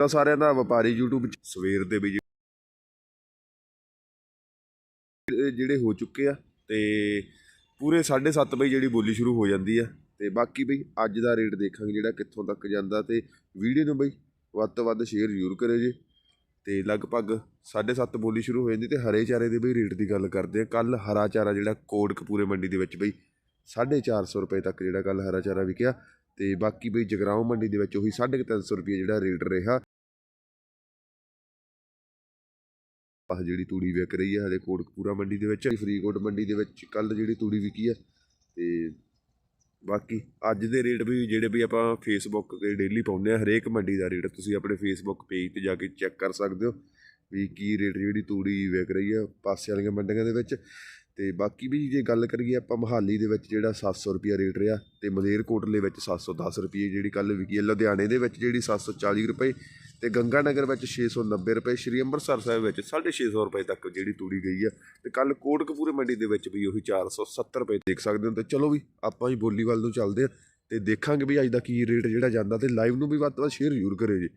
ਤਾਂ ਸਾਰਿਆਂ ਦਾ ਵਪਾਰੀ YouTube ਚ ਸਵੇਰ ਦੇ ਵੀ ਜਿਹੜੇ- ਹੋ ਚੁੱਕੇ ਆ ਤੇ ਪੂਰੇ 7:30 ਵਜੇ ਜਿਹੜੀ ਬੋਲੀ ਸ਼ੁਰੂ ਹੋ ਜਾਂਦੀ ਆ ਤੇ ਬਾਕੀ ਬਈ ਅੱਜ ਦਾ ਰੇਟ ਦੇਖਾਂਗੇ ਜਿਹੜਾ ਕਿੱਥੋਂ ਤੱਕ ਜਾਂਦਾ ਤੇ ਵੀਡੀਓ ਨੂੰ ਬਈ ਵੱਧ ਤੋਂ ਵੱਧ ਸ਼ੇਅਰ ਜ਼ਰੂਰ ਕਰਿਓ ਜੀ। ਤੇ ਲਗਭਗ 7:30 ਬੋਲੀ ਸ਼ੁਰੂ ਹੋ ਜਾਂਦੀ ਤੇ ਹਰੇ ਚਾਰੇ ਦੇ ਬਈ ਰੇਟ ਦੀ ਗੱਲ ਕਰਦੇ ਆ। ਕੱਲ ਹਰਾ ਚਾਰਾ ਜਿਹੜਾ ਕੋਟਕਪੂਰੇ ਮੰਡੀ ਦੇ ਵਿੱਚ ਬਈ 450 ਰੁਪਏ ਤੱਕ ਜਿਹੜਾ ਕੱਲ ਹਰਾ ਚਾਰਾ ਵਿਕਿਆ ਤੇ ਬਾਕੀ ਬਈ ਜਗਰਾਉਂ ਮੰਡੀ ਦੇ ਵਿੱਚ ਉਹੀ 350 ਰੁਪਏ ਜਿਹੜਾ ਰੇਟ ਰਿਹਾ। ਆਹ ਜਿਹੜੀ ਤੂੜੀ ਵਿਕ ਰਹੀ ਹੈ ਹਲੇ ਕੋਟਕਪੂਰਾ ਮੰਡੀ ਦੇ ਵਿੱਚ, ਫਰੀਦਕੋਟ ਮੰਡੀ ਦੇ ਵਿੱਚ ਕੱਲ ਜਿਹੜੀ ਤੂੜੀ ਵਿਕੀ ਹੈ ਤੇ ਬਾਕੀ ਅੱਜ ਦੇ ਰੇਟ ਵੀ ਜਿਹੜੇ ਵੀ ਆਪਾਂ ਫੇਸਬੁੱਕ ਤੇ ਡੇਲੀ ਪਾਉਂਦੇ ਆ, ਹਰੇਕ ਮੰਡੀ ਦਾ ਰੇਟ ਤੁਸੀਂ ਆਪਣੇ ਫੇਸਬੁੱਕ ਪੇਜ ਤੇ ਜਾ ਕੇ ਚੈੱਕ ਕਰ ਸਕਦੇ ਹੋ ਵੀ ਕੀ ਰੇਟ ਜਿਹੜੀ ਤੂੜੀ ਵਿਕ ਰਹੀ ਹੈ ਪਾਸੇ ਵਾਲੀਆਂ ਮੰਡੀਆਂ ਦੇ ਵਿੱਚ। ਤੇ ਬਾਕੀ ਵੀ ਜੇ ਗੱਲ ਕਰੀਏ ਆਪਾਂ ਮਹਾਲੀ ਦੇ ਵਿੱਚ ਜਿਹੜਾ 700 ਰੁਪਿਆ ਰੇਟ ਰਿਹਾ ਤੇ ਮਲੇਰਕੋਟਲੇ ਵਿੱਚ 710 ਰੁਪਏ ਜਿਹੜੀ ਕੱਲ ਵਿਕੀ ਹੈ, ਲੁਧਿਆਣੇ ਦੇ ਵਿੱਚ ਜਿਹੜੀ 740 ਰੁਪਏ ਤੇ ਗੰਗਾਨਗਰ ਵਿੱਚ 690 ਰੁਪਏ, ਸ਼੍ਰੀ ਅੰਮ੍ਰਿਤਸਰ ਸਾਹਿਬ ਵਿੱਚ 650 ਰੁਪਏ ਤੱਕ ਜਿਹੜੀ ਤੂੜੀ ਗਈ ਆ। ਤੇ ਕੱਲ ਕੋਟਕਪੂਰੇ ਮੰਡੀ ਦੇ ਵਿੱਚ ਵੀ ਉਹੀ 470 ਰੁਪਏ ਦੇਖ ਸਕਦੇ ਹੋ। ਤੇ ਚਲੋ ਵੀ ਆਪਾਂ ਹੀ ਬੋਲੀ ਵੱਲ ਨੂੰ ਚੱਲਦੇ ਆ ਤੇ ਦੇਖਾਂਗੇ ਵੀ ਅੱਜ ਦਾ ਕੀ ਰੇਟ ਜਿਹੜਾ ਜਾਂਦਾ ਤੇ ਲਾਈਵ ਨੂੰ ਵੀ ਵੱਧ ਤੋਂ ਵੱਧ ਸ਼ੇਅਰ ਜ਼ਰੂਰ ਕਰਿਓ ਜੀ।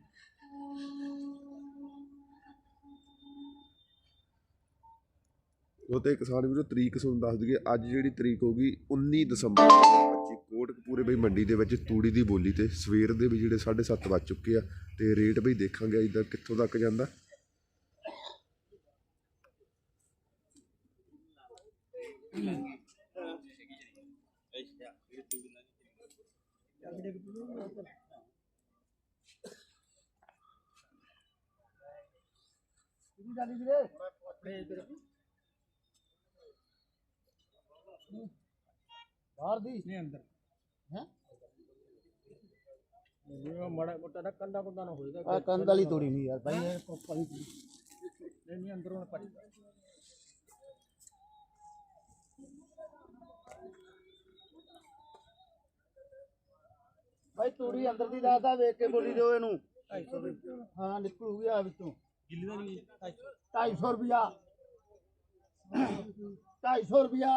ਉਹ ਤੇ ਕਿਸਾਨ ਵੀਰੋ ਤਰੀਕ ਤੁਹਾਨੂੰ ਦੱਸ ਦਈਏ, ਅੱਜ ਜਿਹੜੀ ਤਰੀਕ ਹੋਗੀ 19 ਦਸੰਬਰ। 2025 ਕੋਟਕਪੂਰੇ ਬਈ ਮੰਡੀ ਦੇ ਵਿੱਚ ਤੂੜੀ ਦੀ ਬੋਲੀ ਤੇ ਸਵੇਰ ਦੇ ਵੀ ਜਿਹੜੇ 7:30 ਵੱਜ ਚੁੱਕੇ ਆ ਤੇ ਰੇਟ ਬਈ ਦੇਖਾਂਗੇ ਅੱਜ ਕਿੱਥੋਂ ਤੱਕ ਜਾਂਦਾ। ਬਾਹਰ ਦੀ? ਨਹੀਂ ਅੰਦਰ। ਹੈ? ਇਹ ਮੜਾ ਮੋਟਾ ਨਾ ਕੰਦਾ ਕੁੰਦਾ ਨਾ ਹੋਏਗਾ ਆ ਕੰਦ ਵਾਲੀ ਤੋੜੀ ਨਹੀਂ ਯਾਰ ਭਾਈ ਇਹ ਤੋੜੀ ਨਹੀਂ ਨਹੀਂ ਅੰਦਰੋਂ ਪੜੀ ਭਾਈ ਤੂੜੀ ਅੰਦਰ ਦੀ ਦੱਸਦਾ ਵੇਖ ਕੇ ਬੋਲੀ ਦਿਓ ਇਹਨੂੰ। ਹਾਂ ਨਿਕਲੂਗੀ ਆ ਵਿੱਚੋਂ। ਗਿੱਲੀ ਦਾ ਨਹੀਂ 250 ਰੁਪਿਆ 250 ਰੁਪਿਆ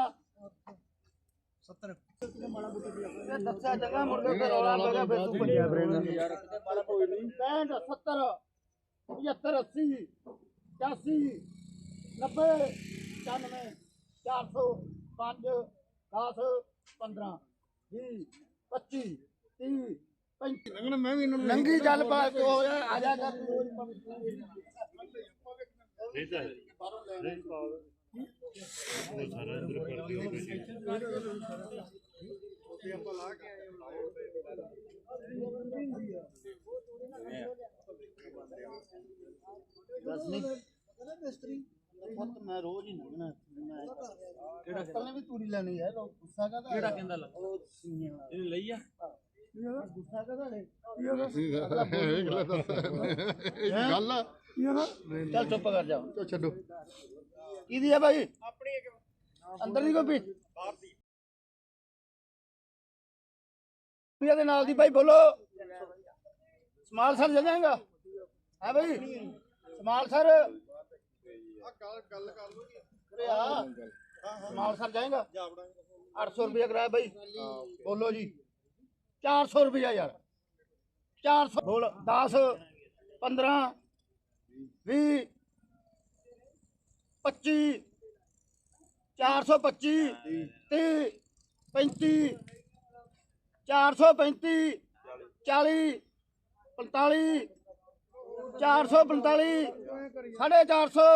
ਇਹ ਦੱਸਿਆ ਜਗ੍ਹਾ ਮੁੜ ਕੇ ਫਿਰ ਰੌਲਾ ਪੈ ਗਿਆ ਫਿਰ ਤੂੰ ਫਿਰੇਂਗਾ ਯਾਰ ਕਿਤੇ ਕੋਈ ਨਹੀਂ 65 70 75 80 85 90 95 400 5 10 15 20 25 30 35 ਮੈਂ ਵੀ ਨੰਗੀ ਚੱਲ ਪਾ ਤੂੰ ਹੋ ਜਾ ਆ ਜਾ ਕਰ ਬਸ ਨਹੀਂ ਮਿਸਤਰੀ ਪੁੱਤ ਮੈਂ ਰੋਜ਼ ਹੀ ਲੰਘਣਾ ਮੈਂ ਕਿਹੜਾ ਕੱਲ ਵੀ ਤੂੜੀ ਲੈਣੀ ਗੁੱਸਾ ਕਿਹੜਾ ਕਹਿੰਦਾ ਇਹ ਲਈ ਆ? ਗੁੱਸਾ ਕਰਦਾ ਨੇ ਗੱਲ ਆ। ਚੱਲ ਚੁੱਪ ਕਰ ਜਾ। ਛੱਡੋ। ਕਿਹਦੀ ਹੈ ਭਾਈ ਆਪਣੀ ਅੰਦਰ ਦੀ ਗੋਪੀ ਬਾਹਰ ਦੀ। ਦੇ। ਨਾਲ ਦੀ ਭਾਈ ਬੋਲੋ। ਸਮਾਲ ਸਰ ਜਾਏਗਾ ਹੈ ਭਾਈ ਸਮਾਲ ਸਰ। ਆ ਗੱਲ ਗੱਲ ਕਰ ਲੋ ਆ। ਸਮਾਲ ਸਰ ਜਾਏਗਾ। 800 ਰੁਪਏ ਕਰਾਇਆ ਭਾਈ ਬੋਲੋ ਜੀ। 400 ਰੁਪਏ ਯਾਰ। 400 ਬੋਲ। 10 15 20 25 425 30 35 435 40 45 445 450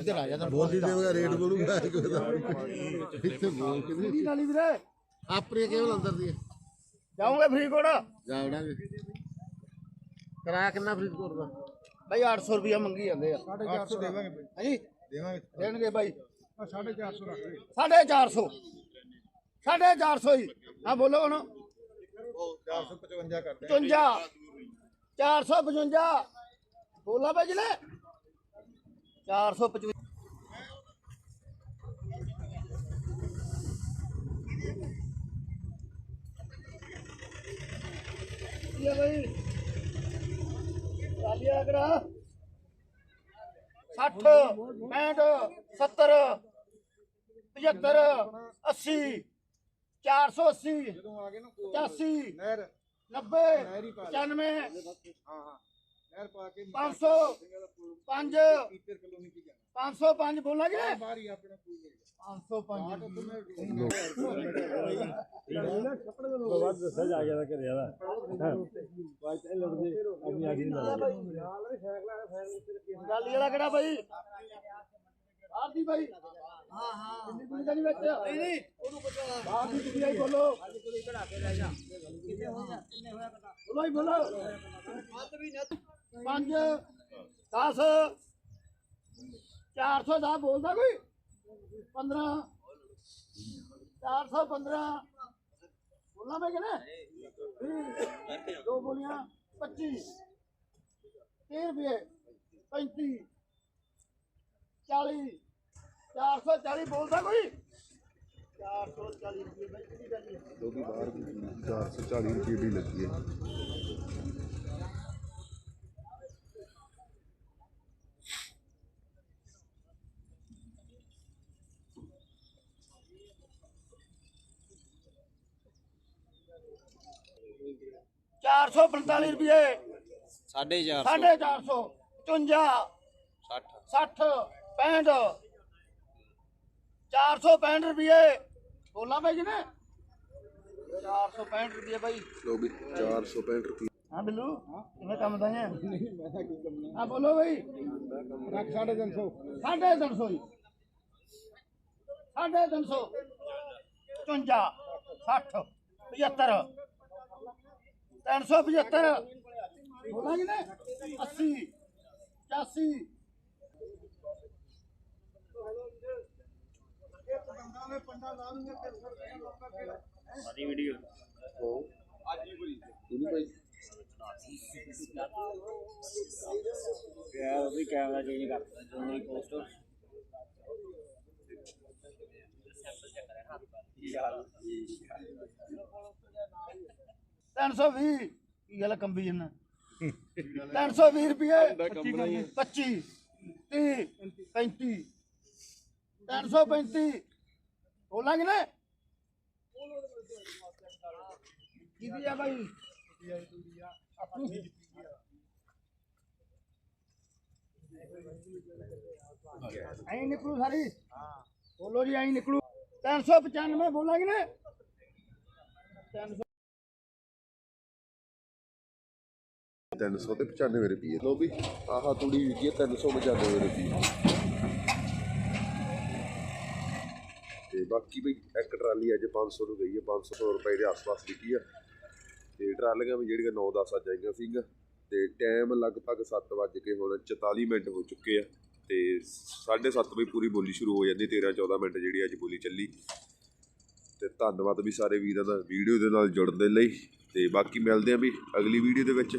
ਇੱਧਰ ਆ ਜਾ ਬੋਲੀ ਦੇ ਉਹਦਾ ਰੇਟ ਬੋਲੂਗਾ ਇੱਥੇ ਬੋਲ ਕੇ ਕਿਹਦੀ ਨਾਲੀ ਵੀਰੇ ਆਪਣੀ ਕੇਵਲ ਅੰਦਰ ਦੀ ਜਾਉਂਗੇ ਫਰੀਦਕੋਟ? ਜਾਵੜਾਂਗੇ। ਕਿਰਾਇਆ ਕਿੰਨਾ ਫਰੀਦਕੋਟ ਦਾ? ਭਾਈ 800 ਰੁਪਿਆ ਮੰਗੀ ਜਾਂਦੇ ਆ। 850 ਦੇਵਾਂਗੇ ਹਾਂਜੀ? ਦੇਵਾਂਗੇ। ਦੇਣਗੇ ਭਾਈ 450 ਰੱਖ 450 450 ਹੀ। ਹਾਂ ਬੋਲੋ ਹੁਣ। 455 ਕਰਦੇ 55 455 ਬੋਲਾ ਭਾਈ ਜੀ ਲੈ 455 ਇਹ ਭਾਈ ਚਾਲੀਆ ਕਰਾ। 60 65 70 75 80 480 ਜਦੋਂ ਆ ਗਏ ਨਾ 85 ਨਹਿਰ 90 95 ਹਾਂ ਹਾਂ। 500 5 505 ਬੋਲਾਂਗੇ 505 ਬਾਅਦ ਦੱਸਿਆ ਜਾ ਗਿਆ ਤਾਂ ਘਰੇ ਆਦਾ ਬਾਅਦ ਚ ਲੜਦੇ ਆਪਣੀ ਆ ਗਈ ਨਾ ਗਾਲੀ ਵਾਲਾ ਕਿਹੜਾ ਬਾਈ? ਆਰਦੀ ਬਾਈ। ਹਾਂ ਹਾਂ। ਕਿੰਨੀ ਦਾ ਨਹੀਂ ਵਿੱਚ? ਨਹੀਂ ਨਹੀਂ ਉਹਨੂੰ ਪਤਾ ਬਾਹਰ ਦੀ ਕੁੜੀ ਆਈ ਬੋਲੋ ਬੋਲੋ। ਹੀ ਬੋਲੋ चार सौ दस बोलता कोई पंद्रह चार सौ पंद्रह बोलना मैं क्या दो बोलिया पच्चीस तीन रुपये पैंती चाली चार सौ चाली बोलता कोई चार सौ चाली रुपये चार सौ चाली रुपये भी लगी है 445 ਰੁਪਏ। 450 450 55 60 65 ਰੁਪਏ। ਬੋਲਾਂ ਭਾਈ ਜੀ ਨੇ 465 ਰੁਪਏ ਭਾਈ ਲੋ ਵੀ 465 ਰੁਪਏ। ਹਾਂ ਬਿੱਲੂ ਕਿਵੇਂ ਕੰਮ ਦਾ ਹੈ ਆ ਬੋਲੋ ਭਾਈ ਰੱਖ 350 350 ਜੀ। 350 55 60 75 375 ਬੋਲਾਂਗੇ ਨਾ 80 84 ਸਾਡੀ ਵੀਡੀਓ ਹੋ ਅੱਜ ਹੀ ਬੋਲੀ ਉਹਨੂੰ ਭਾਈ ਯਾਰ ਉਹ ਵੀ ਕੈਮਰਾ ਚੇਂਜ ਕਰ ਦੋਨੇ ਪੋਸਟ ਸੈਂਪਲ ਚੈੱਕ ਕਰਿਆ ਹਾਂ ਯਾਰ। 320 ਕੀ ਗੱਲ ਆ, ਕੰਬੀ ਜੰਨਾ 320 ਰੁਪਏ। 25 30 35 335 ਬੋਲਾਂਗੇ ਨਾ। ਕਿਹਦੀ ਆ ਭਾਈ ਆਪਣੀ ਐਂ ਨਿਕਲੂ ਸਾਰੀ। ਹਾਂ ਬੋਲੋ ਜੀ ਐਂ ਨਿਕਲੂ। 395 ਬੋਲਾਂਗੇ ਨਾ। 300 300 ਤੇ 95 ਰੁਪਏ ਲੋ ਵੀ, ਆਹ ਤੂੜੀ ਵਿਕੀ ਹੈ 395 ਰੁਪਏ ਤੇ ਬਾਕੀ ਵੀ ਇੱਕ ਟਰਾਲੀ ਅੱਜ 500 ਨੂੰ ਗਈ ਹੈ 500 ਰੁਪਏ ਦੇ ਆਸ-ਪਾਸ ਵਿਕੀ ਹੈ। ਤੇ ਟਰਾਲੀਆਂ ਵੀ ਜਿਹੜੀਆਂ 9-10 ਅੱਜ ਆਈਆਂ ਸੀਗੀਆਂ। ਤੇ ਟਾਈਮ ਲਗਭਗ 7 ਵੱਜ ਕੇ ਹੁਣ 44 ਮਿੰਟ ਹੋ ਚੁੱਕੇ ਆ। ਤੇ 7:30 ਵਜੇ ਪੂਰੀ ਬੋਲੀ ਸ਼ੁਰੂ ਹੋ ਜਾਂਦੀ 13-14 ਮਿੰਟ ਜਿਹੜੀ ਅੱਜ ਬੋਲੀ ਚੱਲੀ। ਤੇ ਧੰਨਵਾਦ ਵੀ ਸਾਰੇ ਵੀਰਾਂ ਦਾ ਵੀਡੀਓ ਦੇ ਨਾਲ ਜੁੜਨ ਦੇ ਲਈ। ਤੇ ਬਾਕੀ ਮਿਲਦੇ ਆਂ ਵੀ ਅਗਲੀ ਵੀਡੀਓ ਦੇ ਵਿੱਚ।